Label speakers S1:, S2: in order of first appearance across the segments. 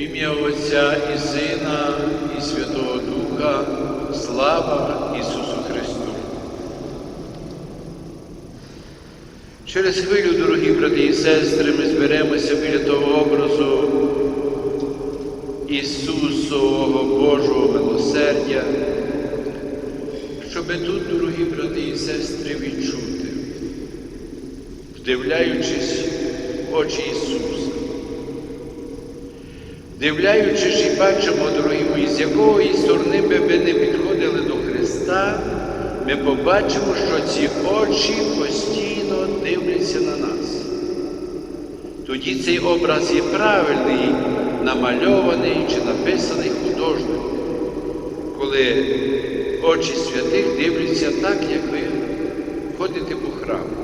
S1: ім'я Отця і Сина, і Святого Духа, слава Ісусу Христу. Через хвилю, дорогі брати і сестри, ми зберемося біля того образу Ісусового Божого милосердя, щоби тут, дорогі брати і сестри, відчути, вдивляючись в очі Ісуса. Дивляючись і бачимо, дорогі мої, з якої сторони би ви не підходили до Христа, ми побачимо, що ці очі постійно дивляться на нас. Тоді цей образ є правильний, намальований чи написаний художником, коли очі святих дивляться так, як ви ходите по храму.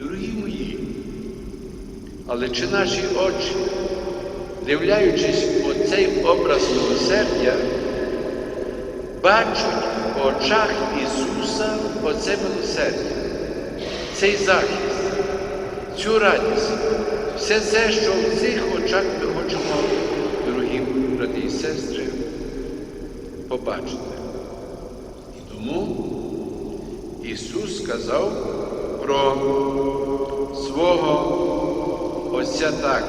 S1: Дорогі мої, але чи наші очі, дивляючись в оцей образ милосердя, бачать в очах Ісуса оце милосердя, цей захист, цю радість, все це, що в цих очах ми хочемо, дорогі брати і сестри, побачити. І тому Ісус сказав про свого Отця так.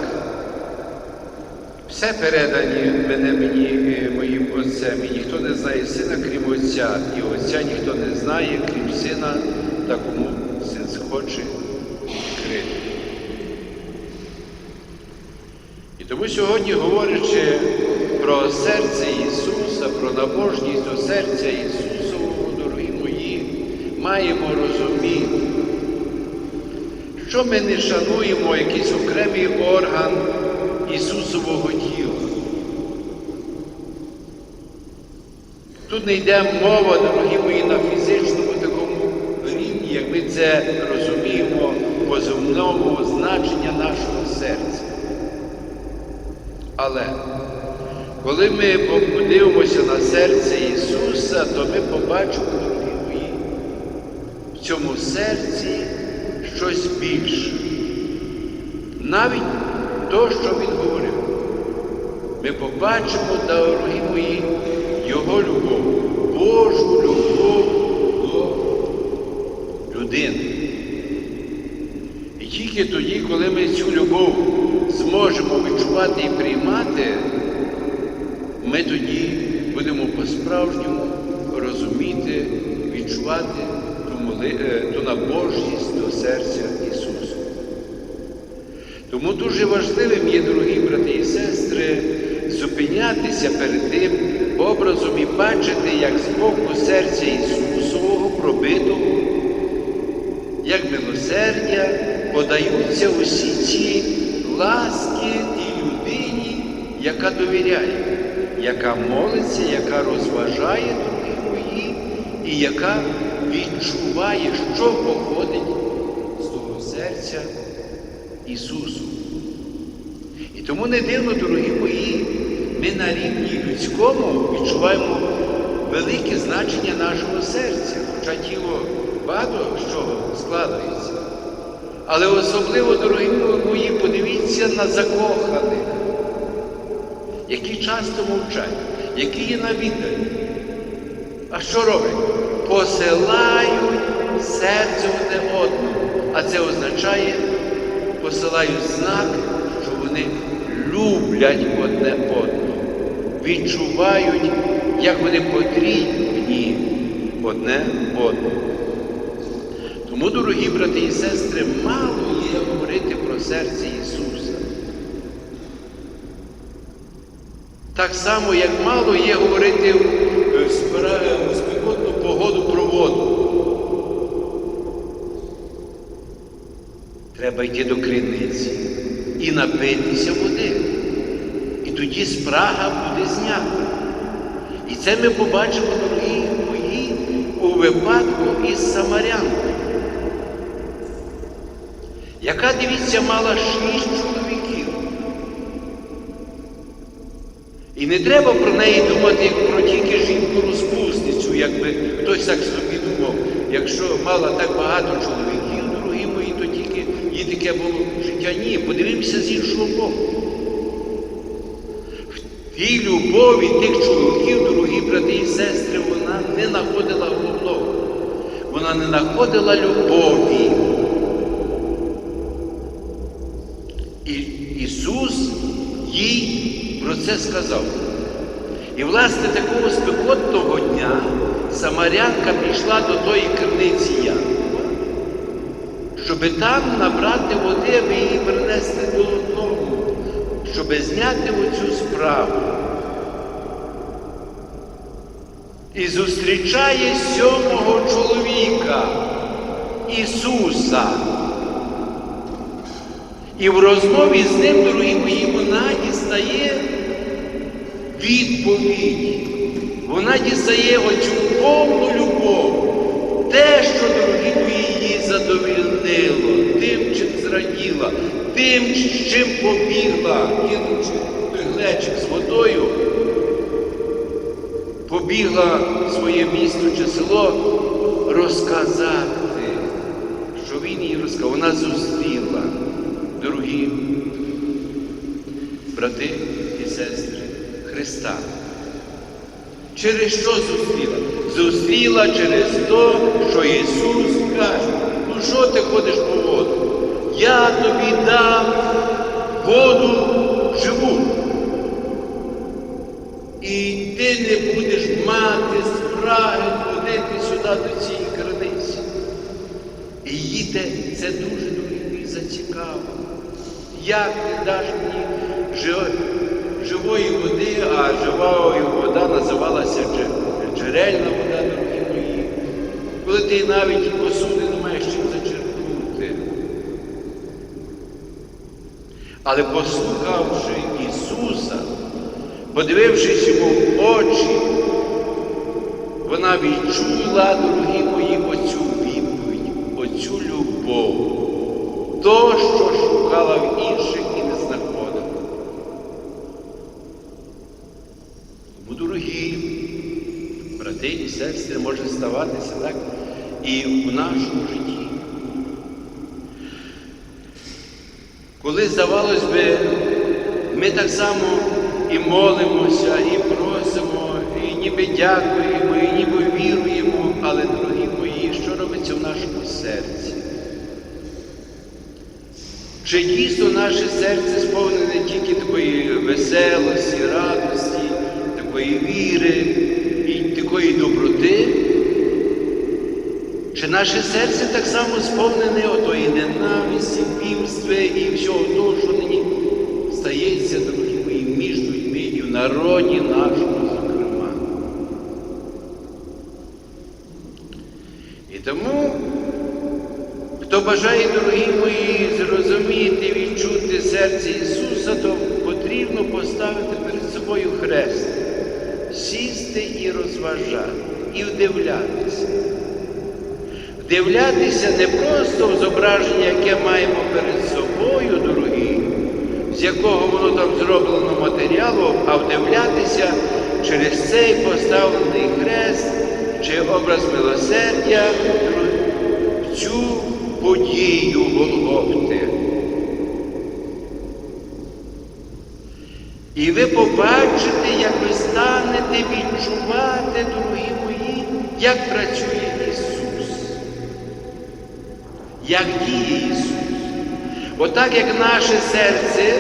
S1: Все передані мене мені е, моїм Отцем, і ніхто не знає сина, крім Отця, і Отця ніхто не знає, крім сина, та кому син схоче відкрити. І тому сьогодні, говорячи про серце Ісуса, про набожність до серця Ісусового, дорогі мої, маємо розуміти, що ми не шануємо якийсь окремий орган Ісусового тіла. Тут не йде мова, дорогі мої, на фізичному такому рівні, як ми це розуміємо по земному значення нашого серця. Але коли ми подивимося на серце Ісуса, то ми побачимо, дорогі мої, в цьому серці щось більше. Навіть то, що Він говорив. Ми побачимо, дорогі мої, Його любов, Божу любов до людини. І тільки тоді, коли ми цю любов зможемо відчувати і приймати, ми тоді будемо по-справжньому розуміти, відчувати ту, моли... е, ту набожність серця Ісуса. Тому дуже важливим є, дорогі брати і сестри, зупинятися перед тим образом і бачити, як з боку серця Ісусового пробитого, як милосердя подаються усі ці ласки тій людині, яка довіряє, яка молиться, яка розважає дорогі мої, і яка відчуває, що походить серця Ісусу. І тому не дивно, дорогі мої, ми на рівні людському відчуваємо велике значення нашого серця, хоча тіло багато з чого складається. Але особливо, дорогі мої, подивіться на закоханих, які часто мовчать, які є на відданні. А що роблять? Посилають серце одне одному. А це означає, посилають знак, що вони люблять одне одного, відчувають, як вони потрібні одне одному. Тому, дорогі брати і сестри, мало є говорити про серце Ісуса. Так само, як мало є говорити в спекотну погоду про воду. Треба йти до криниці і напитися води. І тоді спрага буде знята. І це ми побачимо, дорогі мої, у випадку із Самарянкою, яка, дивіться, мала шість чоловіків. І не треба про неї думати як про тільки жінку-розпусницю, якби хтось так собі думав. Якщо мала так багато чоловіків, дорогі мої, то тільки їй таке було життя. Ні, подивимося з іншого боку. В тій любові тих чоловіків, дорогі брати і сестри, вона не знаходила головного. Вона не знаходила любові. І Ісус їй про це сказав. І, власне, такого спекотного дня Самарянка пішла до тої криниці щоб там набрати води, аби її принести додому, щоб зняти оцю справу. І зустрічає сьомого чоловіка Ісуса. І в розмові з ним, дорогі мої, вона дістає відповідь. Вона дістає оцю повну любов. Те, що, задовільнило, тим, чим зраділа, тим, чим побігла, кинувши той глечик з водою, побігла в своє місто чи село розказати, що він їй розказав. Вона зустріла, дорогі брати і сестри Христа. Через що зустріла? Зустріла через те, що Ісус каже, що ти ходиш по воду? Я тобі дам воду живу. І ти не будеш мати спраги ходити сюди до цієї криниці. І її те, це дуже дуже зацікавило. Як ти даш мені живої води, а живою вода називалася джерельна вода, дорогі мої. Коли ти навіть посуди не маєш чим зачерпнути. Але послухавши Ісуса, подивившись йому в очі, вона відчула, дорогі мої, оцю відповідь, оцю любов, то, що шукала в інших і не знаходила. Тому, дорогі брати і сестри, може ставатися так і в нашому житті. Коли, здавалось би, ми так само і молимося, і просимо, і ніби дякуємо, і ніби віруємо, але, дорогі мої, що робиться в нашому серці? Чи дійсно наше серце сповнене тільки такої веселості, радості, такої віри і такої доброти? Чи наше серце так само сповнене отої ненависті, півства і всього того, що нині стається, дорогі мої, між людьми і в народі нашому, зокрема. І тому, хто бажає, дорогі мої, зрозуміти, відчути серце Ісуса, то потрібно поставити перед собою хрест, сісти і розважати, і вдивлятися. Вдивлятися не просто в зображення, яке маємо перед собою, дорогі, з якого воно там зроблено матеріалу, а вдивлятися через цей поставлений хрест чи образ милосердя в цю подію Голгофти. І ви побачите, як ви станете відчувати, дорогі мої, як працює як діє Ісус. Отак, як наше серце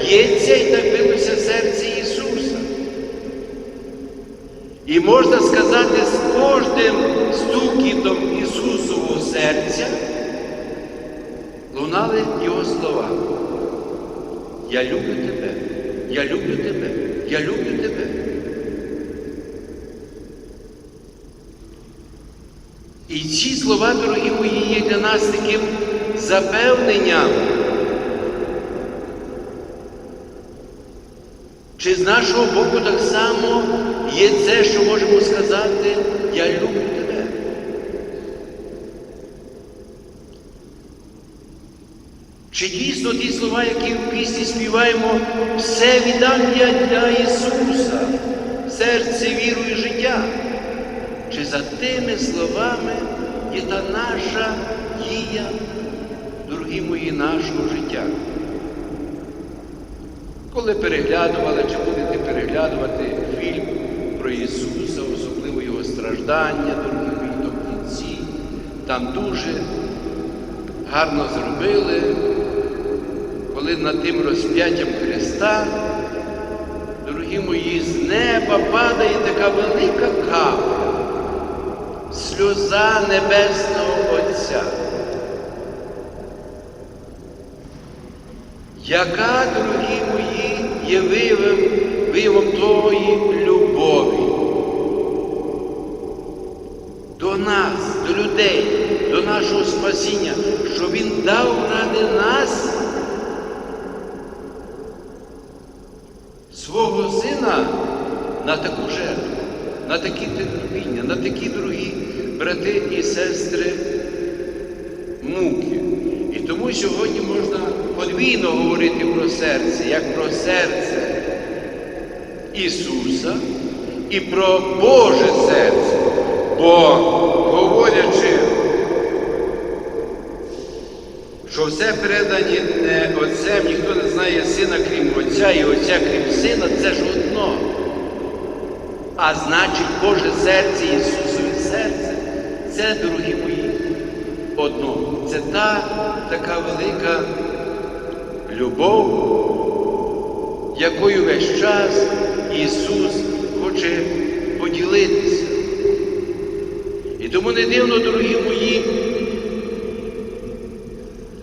S1: б'ється і так билося серце Ісуса. І можна сказати, з кожним стукітом Ісусового серця лунали Його слова. Я люблю тебе, я люблю тебе, я люблю тебе. І ці слова, дорогі мої, є для нас таким запевненням. Чи з нашого боку так само є це, що можемо сказати, я люблю тебе. Чи дійсно ті слова, які в пісні співаємо, все віддам я для Ісуса, серце, віру і життя? Чи за тими словами є та наша дія, дорогі мої, нашого життя? Коли переглядували чи будете переглядувати фільм про Ісуса, особливо Його страждання, дорогі мої, в кінці, там дуже гарно зробили, коли над тим розп'яттям Христа, дорогі мої, з неба падає така велика капля, сльоза Небесного Отця. яка, дорогі мої, є виявом, виявом тої любові? До нас, до людей, до нашого спасіння, що Він дав ради нас? Свого сина на таку жертву, на такі терпіння, на такі дорогі брати і сестри муки. І тому сьогодні можна подвійно говорити про серце, як про серце Ісуса і про Боже серце. Бо говорячи, що все передані не Отцем, ніхто не знає сина, крім Отця, і Отця, крім Сина, це ж одно. А значить, Боже серце, Ісусове серце, це, дорогі мої, одно. Це та така велика любов, якою весь час Ісус хоче поділитися. І тому не дивно, дорогі мої,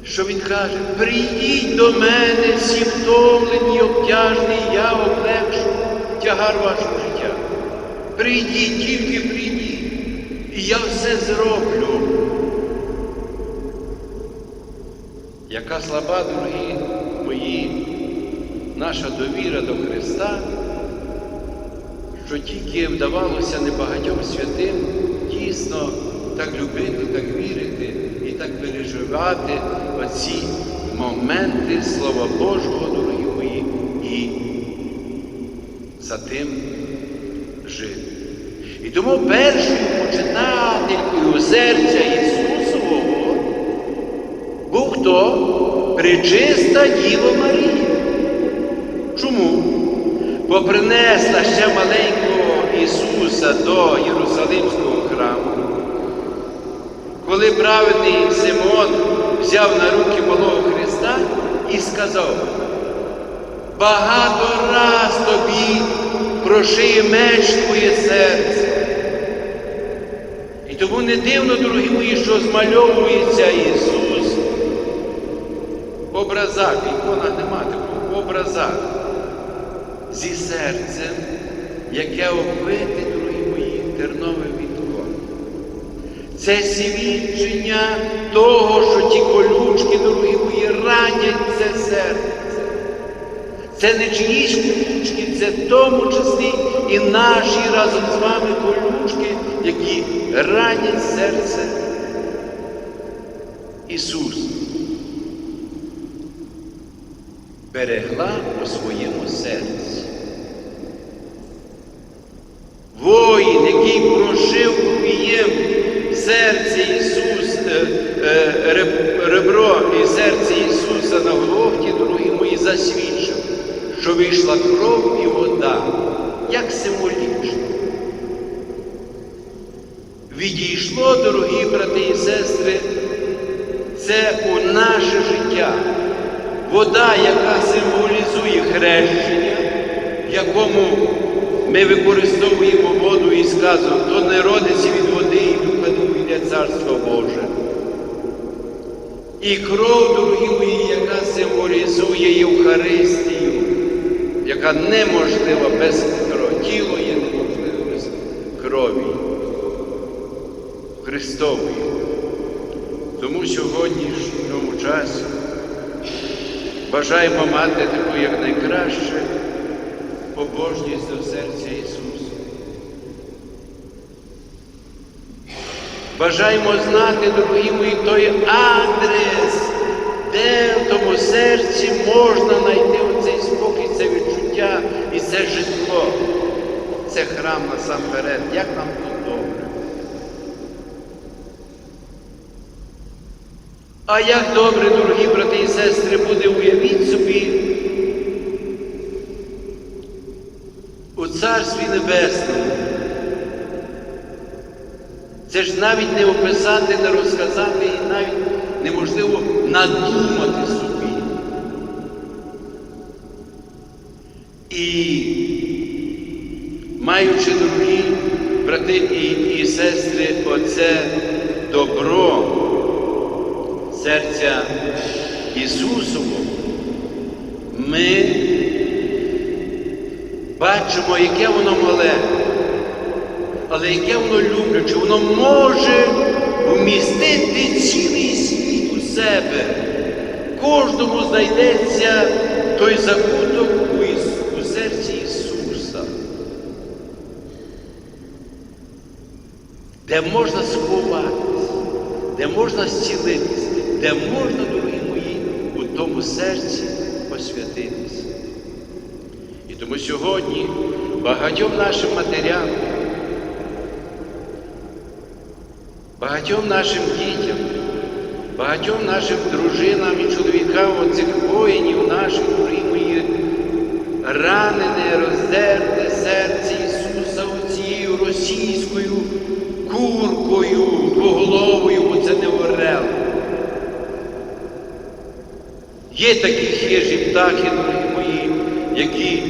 S1: що Він каже, прийдіть до мене всі втомлені, обтяжні, я облегшу тягар вашого. Прийдіть, тільки прийдіть, і я все зроблю. Яка слаба, дорогі мої, наша довіра до Христа, що тільки вдавалося небагатьом святим дійсно так любити, так вірити і так переживати оці моменти Слова Божого, дорогі мої, і за тим тому першою починателькою серця Ісусового був хто? Пречиста Діва Марія. Чому? Бо принесла ще маленького Ісуса до Єрусалимського храму. Коли праведний Симон взяв на руки малого Христа і сказав, багато раз тобі прошиє меч твоє серце. Тому не дивно, дорогі мої, що змальовується Ісус в образах, в іконах нема такого, в образах зі серцем, яке оббите, дорогі мої, терновим вітком. Це свідчення того, що ті колючки, дорогі мої, ранять. Це не чиїсь колючки, це в тому числі і наші разом з вами колючки, які ранять серце Ісуса. Берегла у своєму серці. Воїн, який прошив копієм серце Ісус, е, е, ребро і серце Ісуса на Голгофті, дорогі мої, засвідчив, що вийшла кров і вода, як символічно. Відійшло, дорогі брати і сестри, це у наше життя. Вода, яка символізує хрещення, в якому ми використовуємо воду і сказано, хто не родиться від води і духа увійде Царство Боже. І кров, дорогі мої, яка символізує Євхаристію, яка неможлива без крові. Тіло є неможливе без крові Христової. Тому сьогоднішньому часі бажаємо мати таку якнайкраще побожність до серця Ісуса. Бажаємо знати, дорогі мої, той адрес, де в тому серці можна знайти оцей спокій, це відчуття і це житло. Це храм насамперед. Як нам тут добре. А як добре, дорогі брати і сестри, буде, уявіть собі, у Царстві Небесному. Це ж навіть не описати, не розказати і навіть неможливо надумати собі. І маючи дорогі брати і, і сестри, оце добро серця Ісусового, ми бачимо, яке воно мале, але яке воно любляче, воно може вмістити цілий світ у себе. Кожному знайдеться той закуток у, Іс- у серці Ісуса, де можна сховатися, де можна зцілитися, де можна, дорогі мої, у тому серці посвятитися. І тому сьогодні багатьом нашим матерям, багатьом нашим дітям, багатьом нашим дружинам і чоловікам оцих воїнів наших, дорогі мої, ранене, роздерте серце куркою, двоголовою, бо це не орел. Є такі хижі птахи, дорогі мої, які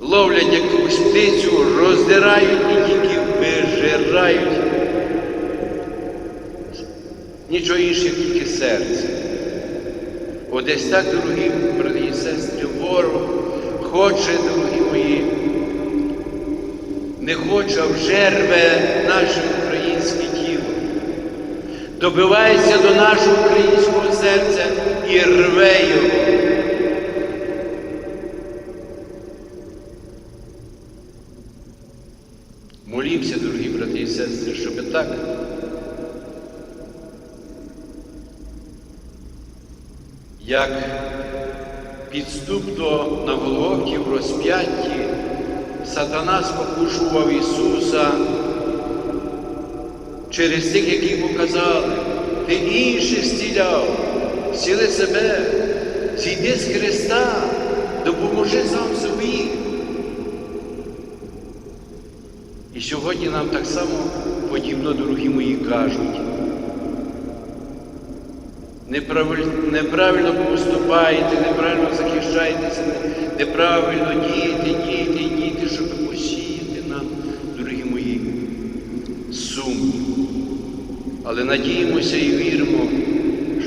S1: ловлять якусь птицю, роздирають і тільки вижирають. Нічого інше, тільки серце. Одесь так, дорогі брати і сестри, ворог хоче, не хоче, а вже наше українське тіло. Добивається до нашого українського серця і рве його. Молімося, дорогі брати і сестри, щоб так як підступно на Голгофі в розп'ятті сатана спокушував Ісуса через тих, які йому казали, ти інших зціляв, зціли себе, зійди з Христа, допоможи сам собі. І сьогодні нам так само подібно, дорогі мої, кажуть. Неправильно, поступаєте, неправильно захищаєтеся, неправильно діти, діти, Але надіємося і віримо,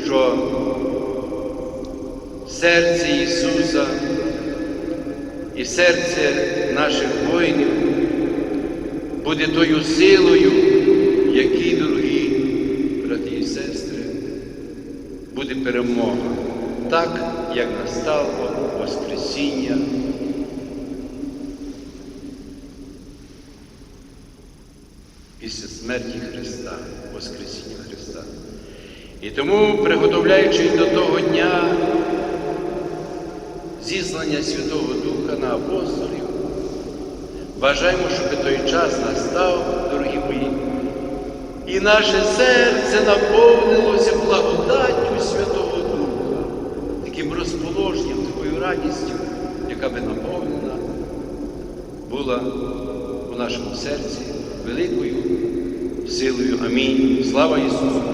S1: що серце Ісуса і серце наших воїнів буде тою силою, якій, дорогі брати і сестри, буде перемога, так, як настало Воскресіння. Після смерті. І тому, приготовляючись до того дня зізнання Святого Духа на апостолів, бажаємо, щоб той час настав, дорогі мої, і наше серце наповнилося благодаттю Святого Духа, таким розположенням, такою радістю, яка би наповнена була у нашому серці великою силою. Амінь. Слава Ісусу!